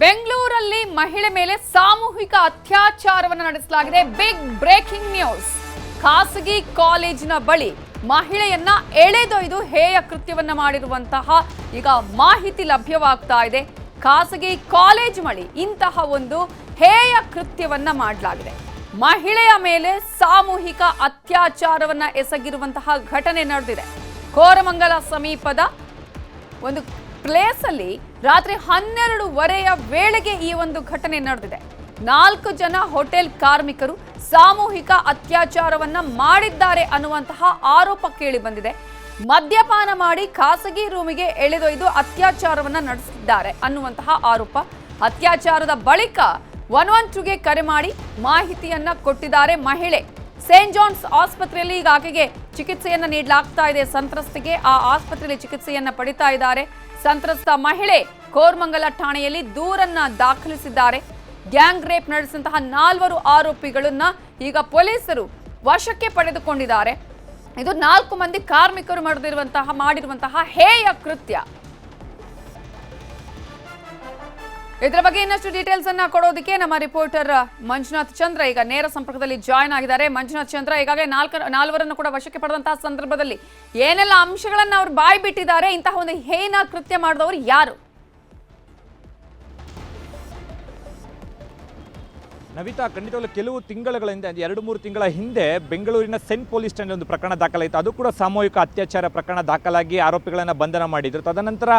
ಬೆಂಗಳೂರಲ್ಲಿ ಮಹಿಳೆ ಮೇಲೆ ಸಾಮೂಹಿಕ ಅತ್ಯಾಚಾರವನ್ನು ನಡೆಸಲಾಗಿದೆ. ಬಿಗ್ ಬ್ರೇಕಿಂಗ್ ನ್ಯೂಸ್ ಖಾಸಗಿ ಕಾಲೇಜಿನ ಬಳಿ ಮಹಿಳೆಯನ್ನ ಎಳೆದೊಯ್ದು ಹೇಯ ಕೃತ್ಯವನ್ನ ಮಾಡಿರುವಂತಹ ಈಗ ಮಾಹಿತಿ ಲಭ್ಯವಾಗ್ತಾ ಇದೆ. ಖಾಸಗಿ ಕಾಲೇಜ್ ಬಳಿ ಇಂತಹ ಒಂದು ಹೇಯ ಕೃತ್ಯವನ್ನ ಮಾಡಲಾಗಿದೆ. ಮಹಿಳೆಯ ಮೇಲೆ ಸಾಮೂಹಿಕ ಅತ್ಯಾಚಾರವನ್ನ ಎಸಗಿರುವಂತಹ ಘಟನೆ ನಡೆದಿದೆ. ಕೋರಮಂಗಲ ಸಮೀಪದ ಒಂದು ಪ್ಲೇಸ್ ಅಲ್ಲಿ ರಾತ್ರಿ ಹನ್ನೆರಡುವರೆಯ ವೇಳೆಗೆ ಈ ಒಂದು ಘಟನೆ ನಡೆದಿದೆ. ನಾಲ್ಕು ಜನ ಹೋಟೆಲ್ ಕಾರ್ಮಿಕರು ಸಾಮೂಹಿಕ ಅತ್ಯಾಚಾರವನ್ನ ಮಾಡಿದ್ದಾರೆ ಅನ್ನುವಂತಹ ಆರೋಪ ಕೇಳಿ ಬಂದಿದೆ. ಮದ್ಯಪಾನ ಮಾಡಿ ಖಾಸಗಿ ರೂಮಿಗೆ ಎಳೆದೊಯ್ದು ಅತ್ಯಾಚಾರವನ್ನ ನಡೆಸಿದ್ದಾರೆ ಅನ್ನುವಂತಹ ಆರೋಪ. ಅತ್ಯಾಚಾರದ ಬಳಿಕ ಒನ್ ಒನ್ ಟುಗೆ ಕರೆ ಮಾಡಿ ಮಾಹಿತಿಯನ್ನ ಕೊಟ್ಟಿದ್ದಾರೆ ಮಹಿಳೆ. ಸೇಂಟ್ ಜಾನ್ಸ್ ಆಸ್ಪತ್ರೆಯಲ್ಲಿ ಈಗ ಆಕೆಗೆ ಚಿಕಿತ್ಸೆಯನ್ನ ನೀಡಲಾಗ್ತಾ ಇದೆ. ಸಂತ್ರಸ್ತಿಗೆ ಆ ಆಸ್ಪತ್ರೆಯಲ್ಲಿ ಚಿಕಿತ್ಸೆಯನ್ನ ಪಡಿತಾ ಇದ್ದಾರೆ. ಸಂತ್ರಸ್ತ ಮಹಿಳೆ ಕೋರ್ಮಂಗಲ ಠಾಣೆಯಲ್ಲಿ ದೂರನ್ನ ದಾಖಲಿಸಿದ್ದಾರೆ. ಗ್ಯಾಂಗ್ ರೇಪ್ ನಡೆಸಿದಂತಹ ನಾಲ್ವರು ಆರೋಪಿಗಳನ್ನ ಈಗ ಪೊಲೀಸರು ವಶಕ್ಕೆ ಪಡೆದುಕೊಂಡಿದ್ದಾರೆ. ಇದು ನಾಲ್ಕು ಮಂದಿ ಕಾರ್ಮಿಕರು ಮಾಡಿರುವಂತಹ ಮಾಡಿರುವಂತಹ ಹೇಯ ಕೃತ್ಯ. ಇದರ ಬಗ್ಗೆ ಇನ್ನಷ್ಟು ಡೀಟೇಲ್ಸ್ ಅನ್ನ ಕೊಡೋದಕ್ಕೆ ನಮ್ಮ ರಿಪೋರ್ಟರ್ ಮಂಜುನಾಥ್ ಚಂದ್ರ ಈಗ ನೇರ ಸಂಪರ್ಕದಲ್ಲಿ ಜಾಯ್ನ್ ಆಗಿದ್ದಾರೆ. ಮಂಜುನಾಥ್ ಚಂದ್ರ, ಈಗಾಗಲೇ ನಾಲ್ಕ, ನಾಲ್ವರನ್ನು ಕೂಡ ವಶಕ್ಕೆ ಪಡೆದಂತಹ ಸಂದರ್ಭದಲ್ಲಿ ಏನೆಲ್ಲ ಅಂಶಗಳನ್ನು ಅವ್ರು ಬಾಯಿ ಬಿಟ್ಟಿದ್ದಾರೆ ಇಂತಹ ಒಂದು ಹೇನ ಕೃತ್ಯ ಮಾಡಿದವರು ಯಾರು? ನವಿತಾ, ಖಂಡಿತವಾಗ್ಲೂ ಕೆಲವು ತಿಂಗಳುಗಳಿಂದ ಎರಡು ಮೂರು ತಿಂಗಳ ಹಿಂದೆ ಬೆಂಗಳೂರಿನ ಸೆಂಟ್ ಪೊಲೀಸ್ ಠಾಣೆ ಒಂದು ಪ್ರಕರಣ ದಾಖಲಾಯಿತು. ಅದು ಕೂಡ ಸಾಮೂಹಿಕ ಅತ್ಯಾಚಾರ ಪ್ರಕರಣ ದಾಖಲಾಗಿ ಆರೋಪಿಗಳನ್ನು ಬಂಧನ ಮಾಡಿದ್ರು. ತದನಂತರ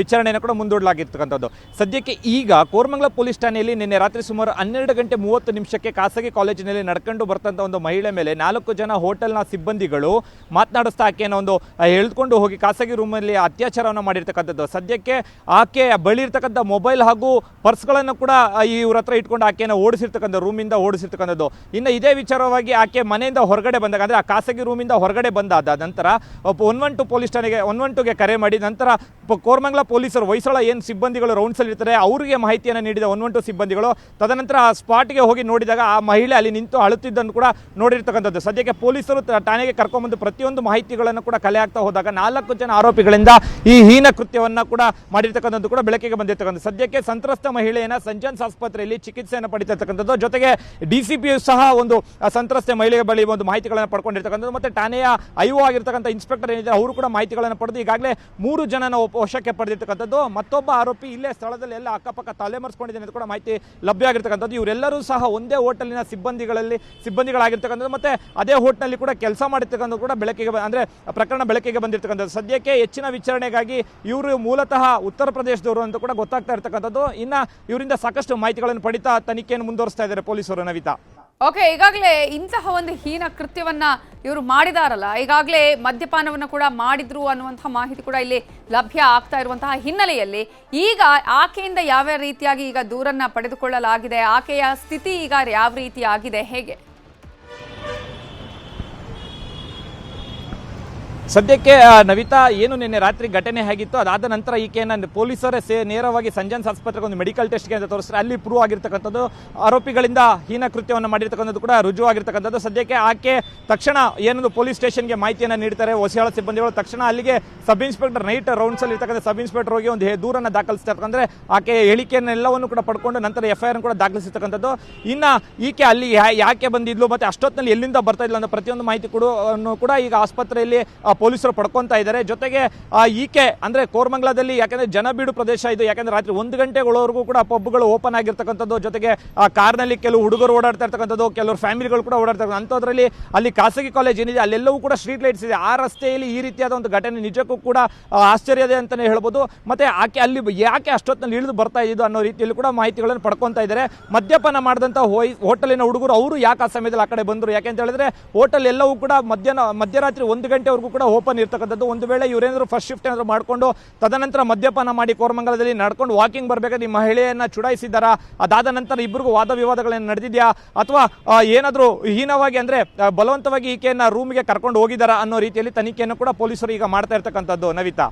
ವಿಚಾರಣೆಯನ್ನು ಕೂಡ ಮುಂದೂಡಲಾಗಿರ್ತಕ್ಕಂಥದ್ದು. ಸದ್ಯಕ್ಕೆ ಈಗ ಕೋರ್ಮಂಗಲ ಪೊಲೀಸ್ ಠಾಣೆಯಲ್ಲಿ ನಿನ್ನೆ ರಾತ್ರಿ ಸುಮಾರು ಹನ್ನೆರಡು ಗಂಟೆ ಮೂವತ್ತು ನಿಮಿಷಕ್ಕೆ ಖಾಸಗಿ ಕಾಲೇಜಿನಲ್ಲಿ ನಡ್ಕೊಂಡು ಬರ್ತಂಥ ಒಂದು ಮಹಿಳೆ ಮೇಲೆ ನಾಲ್ಕು ಜನ ಹೋಟೆಲ್ನ ಸಿಬ್ಬಂದಿಗಳು ಮಾತನಾಡಿಸ್ತಾ ಆಕೆಯನ್ನು ಒಂದು ಎಳೆದುಕೊಂಡು ಹೋಗಿ ಖಾಸಗಿ ರೂಮಲ್ಲಿ ಅತ್ಯಾಚಾರವನ್ನು ಮಾಡಿರ್ತಕ್ಕಂಥದ್ದು. ಸದ್ಯಕ್ಕೆ ಆಕೆ ಬಳಿ ಇರ್ತಕ್ಕಂಥ ಮೊಬೈಲ್ ಹಾಗೂ ಪರ್ಸ್ಗಳನ್ನು ಕೂಡ ಇವ್ರ ಹತ್ರ ಇಟ್ಕೊಂಡು ಆಕೆಯನ್ನು ಓಡಿಸಿರ್ತಕ್ಕಂಥ ರೂಮಿಂದ ಓಡಿಸಿರ್ತಕ್ಕಂಥದ್ದು. ಇನ್ನು ಇದೇ ವಿಚಾರವಾಗಿ ಆಕೆ ಮನೆಯಿಂದ ಹೊರಗಡೆ ಬಂದಾಗ, ಅಂದರೆ ಆ ಖಾಸಗಿ ರೂಮಿಂದ ಹೊರಗಡೆ ಬಂದಾದ ನಂತರ ಒನ್ ಒನ್ ಟು ಪೊಲೀಸ್ ಠಾಣೆಗೆ ಒನ್ ಒನ್ ಟುಗೆ ಕರೆ ಮಾಡಿ ನಂತರ ಕೋರ್ಮಂಗ್ಲಾ ಪೊಲೀಸರು, ಹೊಯ್ಸಳ ಏನು ಸಿಬ್ಬಂದಿಗಳು ರೌಂಡ್ಸಲ್ಲಿ ಇರ್ತಾರೆ, ಅವರಿಗೆ ಮಾಹಿತಿಯನ್ನು ನೀಡಿದ ಒನ್ ಒನ್ ಟು ಸಿಬ್ಬಂದಿಗಳು, ತದನಂತರ ಆ ಸ್ಪಾಟ್ಗೆ ಹೋಗಿ ನೋಡಿದಾಗ ಆ ಮಹಿಳೆ ಅಲ್ಲಿ ನಿಂತು ಅಳುತ್ತಿದ್ದನ್ನು ಕೂಡ ನೋಡಿರ್ತಕ್ಕಂಥದ್ದು. ಸದ್ಯಕ್ಕೆ ಪೊಲೀಸರು ಠಾಣೆಗೆ ಕರ್ಕೊಂಡ್ಬಂದು ಪ್ರತಿಯೊಂದು ಮಾಹಿತಿಗಳನ್ನು ಕೂಡ ಕಲೆ ಆಗ್ತಾ ಹೋದಾಗ ನಾಲ್ಕು ಜನ ಆರೋಪಿಗಳಿಂದ ಈ ಹೀನ ಕೃತ್ಯವನ್ನು ಕೂಡ ಮಾಡಿರ್ತಕ್ಕಂಥದ್ದು ಕೂಡ ಬೆಳಕಿಗೆ ಬಂದಿರ್ತಕ್ಕಂಥದ್ದು. ಸದ್ಯಕ್ಕೆ ಸಂತ್ರಸ್ತ ಮಹಿಳೆಯನ್ನು ಸಂಜನ್ಸ್ ಆಸ್ಪತ್ರೆಯಲ್ಲಿ ಚಿಕಿತ್ಸೆಯನ್ನು ಪಡಿತಿರ್ತಕ್ಕಂಥದ್ದು ಜೊತೆಗೆ ಡಿ ಸಿ ಪಿ ಸಹ ಒಂದು ಸಂತ್ರಸ್ತೆ ಮಹಿಳೆಯ ಬಳಿ ಒಂದು ಮಾಹಿತಿಗಳನ್ನು ಪಡ್ಕೊಂಡಿರ್ತಕ್ಕಂಥದ್ದು ಮತ್ತೆ ಠಾಣೆಯ ಐಒ ಆಗಿರ್ತಕ್ಕಂಥ ಇನ್ಸ್ಪೆಕ್ಟರ್ ಏನಿದೆ ಅವರು ಕೂಡ ಮಾಹಿತಿಗಳನ್ನು ಪಡೆದು ಈಗಾಗಲೇ ಮೂರು ಜನನ ವಶಕ್ಕೆ ಪಡೆದಿರ್ತಕ್ಕಂಥದ್ದು. ಮತ್ತೊಬ್ಬ ಆರೋಪಿ ಇಲ್ಲೇ ಸ್ಥಳದಲ್ಲಿ ಎಲ್ಲ ಅಕ್ಕಪಕ್ಕ ತಲೆಮರೆಸ್ಕೊಂಡಿದ್ದಾನೆ ಅಂತ ಕೂಡ ಮಾಹಿತಿ ಲಭ್ಯ ಆಗಿರ್ತಕ್ಕಂಥದ್ದು. ಇವರೆಲ್ಲರೂ ಸಹ ಒಂದೇ ಹೋಟೆಲಿನ ಸಿಬ್ಬಂದಿಗಳಲ್ಲಿ ಸಿಬ್ಬಂದಿಗಳಾಗಿರ್ತಕ್ಕಂಥದ್ದು. ಮತ್ತೆ ಅದೇ ಹೋಟೆಲ್ನಲ್ಲಿ ಕೂಡ ಕೆಲಸ ಮಾಡಿರ್ತಕ್ಕಂಥದ್ದು ಕೂಡ ಬೆಳಕಿಗೆ ಅಂದ್ರೆ ಪ್ರಕರಣ ಬೆಳಕಿಗೆ ಬಂದಿರ್ತಕ್ಕಂಥದ್ದು. ಸದ್ಯಕ್ಕೆ ಹೆಚ್ಚಿನ ವಿಚಾರಣೆಗಾಗಿ ಇವರು ಮೂಲತಃ ಉತ್ತರ ಪ್ರದೇಶದವರು ಅಂತ ಕೂಡ ಗೊತ್ತಾಗ್ತಾ ಇರ್ತಕ್ಕಂಥದ್ದು. ಇನ್ನ ಇವರಿಂದ ಸಾಕಷ್ಟು ಮಾಹಿತಿಗಳನ್ನು ಪಡಿತಾ ತನಿಖೆಯನ್ನು ಮುಂದುವರಿಸ್ತಾ ಇದ್ದಾರೆ ಪೊಲೀಸರು ನವಿತಾ. ಓಕೆ ಈಗಾಗಲೇ ಇಂತಹ ಒಂದು ಹೀನ ಕೃತ್ಯವನ್ನ ಇವರು ಮಾಡಿದಾರಲ್ಲ, ಈಗಾಗಲೇ ಮದ್ಯಪಾನವನ್ನು ಕೂಡ ಮಾಡಿದ್ರು ಅನ್ನುವಂತಹ ಮಾಹಿತಿ ಕೂಡ ಇಲ್ಲಿ ಲಭ್ಯ ಆಗ್ತಾ ಇರುವಂತಹ ಹಿನ್ನೆಲೆಯಲ್ಲಿ ಈಗ ಆಕೆಯಿಂದ ಯಾವ ರೀತಿಯಾಗಿ ಈಗ ದೂರನ್ನ ಪಡೆದುಕೊಳ್ಳಲಾಗಿದೆ, ಆಕೆಯ ಸ್ಥಿತಿ ಈಗ ಯಾವ ರೀತಿ ಆಗಿದೆ ಹೇಗೆ? ಸದ್ಯಕ್ಕೆ ನವಿತಾ ಏನು ನಿನ್ನೆ ರಾತ್ರಿ ಘಟನೆ ಆಗಿತ್ತು ಅದಾದ ನಂತರ ಈಕೆಯನ್ನು ಪೊಲೀಸರೇ ಸೇ, ನೇರವಾಗಿ ಸಂಜನ್ಸ್ ಆಸ್ಪತ್ರೆಗೆ ಒಂದು ಮೆಡಿಕಲ್ ಟೆಸ್ಟ್ಗೆ ಅಂತ ತೋರಿಸ್ತಾರೆ. ಅಲ್ಲಿ ಪ್ರೂವ್ ಆಗಿರ್ತಕ್ಕಂಥದ್ದು, ಆರೋಪಿಗಳಿಂದ ಹೀನ ಕೃತ್ಯವನ್ನು ಮಾಡಿರ್ತಕ್ಕಂಥದ್ದು ಕೂಡ ರುಜು ಆಗಿರ್ತಕ್ಕಂಥದ್ದು. ಸದ್ಯಕ್ಕೆ ಆಕೆ ತಕ್ಷಣ ಏನೊಂದು ಪೊಲೀಸ್ ಸ್ಟೇಷನ್ಗೆ ಮಾಹಿತಿಯನ್ನು ನೀಡ್ತಾರೆ. ಹೊಸಿಯಾಳ ಸಿಬ್ಬಂದಿಗಳು ತಕ್ಷಣ ಅಲ್ಲಿಗೆ ಸಬ್ ಇನ್ಸ್ಪೆಕ್ಟರ್ ನೈಟ್ ರೌಂಡ್ಸಲ್ಲಿ ಇರ್ತಕ್ಕಂಥ ಸಬ್ ಇನ್ಸ್ಪೆಕ್ಟರ್ ಹೋಗಿ ಒಂದು ದೂರನ್ನು ದಾಖಲಿಸ್ತಾರೆ ಅಂದರೆ ಆಕೆ ಹೇಳಿಕೆಯನ್ನೆಲ್ಲವನ್ನು ಕೂಡ ಪಡ್ಕೊಂಡು ನಂತರ ಎಫ್ ಐ ಆರ್ ಕೂಡ ದಾಖಲಿಸಿರ್ತಕ್ಕಂಥದ್ದು. ಇನ್ನು ಈಕೆ ಅಲ್ಲಿ ಯಾಕೆ ಬಂದಿದ್ಲು ಮತ್ತೆ ಅಷ್ಟೊತ್ತಿನಲ್ಲಿ ಎಲ್ಲಿಂದ ಬರ್ತಾ ಇಲ್ಲ ಅನ್ನೋ ಪ್ರತಿಯೊಂದು ಮಾಹಿತಿ ಕೂಡ ಕೂಡ ಈಗ ಆಸ್ಪತ್ರೆಯಲ್ಲಿ ಪೊಲೀಸರು ಪಡ್ಕೊತಾ ಇದ್ದಾರೆ. ಜೊತೆಗೆ ಈಕೆ, ಅಂದ್ರೆ ಕೋರ್ಮಂಗ್ಲಾದಲ್ಲಿ, ಯಾಕಂದ್ರೆ ಜನಬೀಡು ಪ್ರದೇಶ ಇದು, ಯಾಕಂದ್ರೆ ರಾತ್ರಿ ಒಂದು ಗಂಟೆಗಳವರೆಗೂ ಕೂಡ ಪಬ್ಗಳು ಓಪನ್ ಆಗಿರ್ತಕ್ಕಂಥದ್ದು. ಜೊತೆಗೆ, ಆ, ಕಾರ್ನಲ್ಲಿ ಕೆಲವು ಹುಡುಗರು ಓಡಾಡ್ತಾ ಇರ್ತಕ್ಕಂಥದ್ದು, ಕೆಲವರು ಫ್ಯಾಮಿಲಿಗಳು ಕೂಡ ಓಡಾಡ್ತಾ ಇರ್ತಕ್ಕಂಥ ಅಂಥದ್ರಲ್ಲಿ ಅಲ್ಲಿ ಖಾಸಗಿ ಕಾಲೇಜ್ ಏನಿದೆ, ಅಲ್ಲೆಲ್ಲವೂ ಕೂಡ ಸ್ಟ್ರೀಟ್ ಲೈಟ್ಸ್ ಇದೆ. ಆ ರಸ್ತೆಯಲ್ಲಿ ಈ ರೀತಿಯಾದ ಒಂದು ಘಟನೆ ನಿಜಕ್ಕೂ ಕೂಡ ಆಶ್ಚರ್ಯ ಆಶ್ಚರ್ಯದೆ ಅಂತಲೇ ಹೇಳ್ಬೋದು. ಮತ್ತೆ ಆಕೆ ಅಲ್ಲಿ, ಯಾಕೆ ಅಷ್ಟೊತ್ತಿನಲ್ಲಿ ಇಳಿದು ಬರ್ತಾ ಇದ್ದು ಅನ್ನೋ ರೀತಿಯಲ್ಲಿ ಕೂಡ ಮಾಹಿತಿಗಳನ್ನು ಪಡ್ಕೊತಾ ಇದ್ದಾರೆ. ಮದ್ಯಪಾನ ಮಾಡಿದಂಥ ಹೋಟೆಲಿನ ಹುಡುಗರು, ಅವರು ಯಾಕೆ ಆ ಸಮಯದಲ್ಲಿ ಆ ಕಡೆ ಬಂದರು? ಯಾಕೆ ಅಂತ ಹೇಳಿದ್ರೆ, ಹೋಟೆಲ್ ಎಲ್ಲವೂ ಕೂಡ ಮಧ್ಯಾಹ್ನ, ಮಧ್ಯರಾತ್ರಿ ಒಂದು ಗಂಟೆವರೆಗೂ ಕೂಡ ಓಪನ್ ಇರ್ತಕ್ಕಂಥದ್ದು. ಒಂದು ವೇಳೆ ಇವರೇನಾದರೂ ಫಸ್ಟ್ ಶಿಫ್ಟ್ ಏನಾದ್ರು ಮಾಡಿಕೊಂಡು, ತದನಂತರ ಮದ್ಯಪಾನ ಮಾಡಿ ಕೋರಮಂಗಲದಲ್ಲಿ ನಡ್ಕೊಂಡು ವಾಕಿಂಗ್ ಬರಬೇಕಾದ್ರೆ ಈ ಮಹಿಳೆಯನ್ನು ಚುಡಾಯಿಸಿದ್ದಾರಾ? ಅದಾದ ನಂತರ ಇಬ್ಬರಿಗೂ ವಾದ ವಿವಾದಗಳೇನು ನಡೆದಿದೆಯಾ? ಅಥವಾ ಏನಾದರೂ ಹೀನವಾಗಿ ಅಂದರೆ ಬಲವಂತವಾಗಿ ಈಕೆಯನ್ನು ರೂಮಿಗೆ ಕರ್ಕೊಂಡು ಹೋಗಿದ್ದಾರಾ ಅನ್ನೋ ರೀತಿಯಲ್ಲಿ ತನಿಖೆಯನ್ನು ಕೂಡ ಪೊಲೀಸರು ಈಗ ಮಾಡ್ತಾ ಇರ್ತಕ್ಕಂಥದ್ದು ನವಿತಾ.